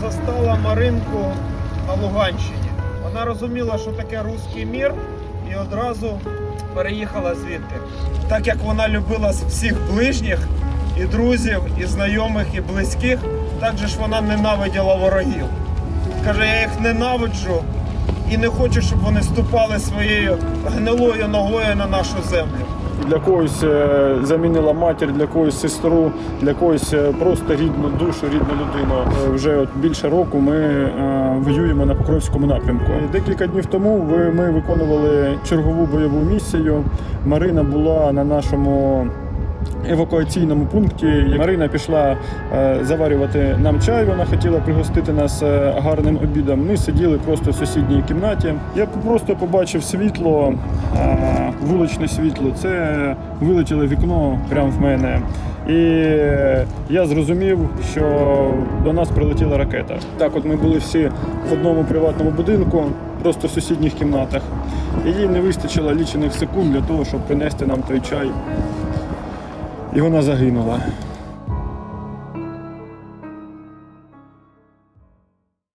Застала Маринку на Луганщині. Вона розуміла, що таке руський мір, і одразу переїхала звідти. Так як вона любила всіх ближніх, і друзів, і знайомих, і близьких, так же ж вона ненавиділа ворогів. Каже, я їх ненавиджу і не хочу, щоб вони ступали своєю гнилою ногою на нашу землю. Для когось е, замінила матір, для когось сестру, для когось е, просто рідну душу, рідну людину. Е, Вже от більше року ми воюємо на Покровському напрямку. Декілька днів тому ми виконували чергову бойову місію. Марина була на нашому. Евакуаційному пункті Марина пішла е, заварювати нам чай. Вона хотіла пригостити нас е, гарним обідом. Ми сиділи просто в сусідній кімнаті. Я просто побачив світло, е, вуличне світло. Це вилетіло вікно прямо в мене. І я зрозумів, що до нас прилетіла ракета. Так, от ми були всі в одному приватному будинку, просто в сусідніх кімнатах. І їй не вистачило лічених секунд для того, щоб принести нам той чай. І вона загинула.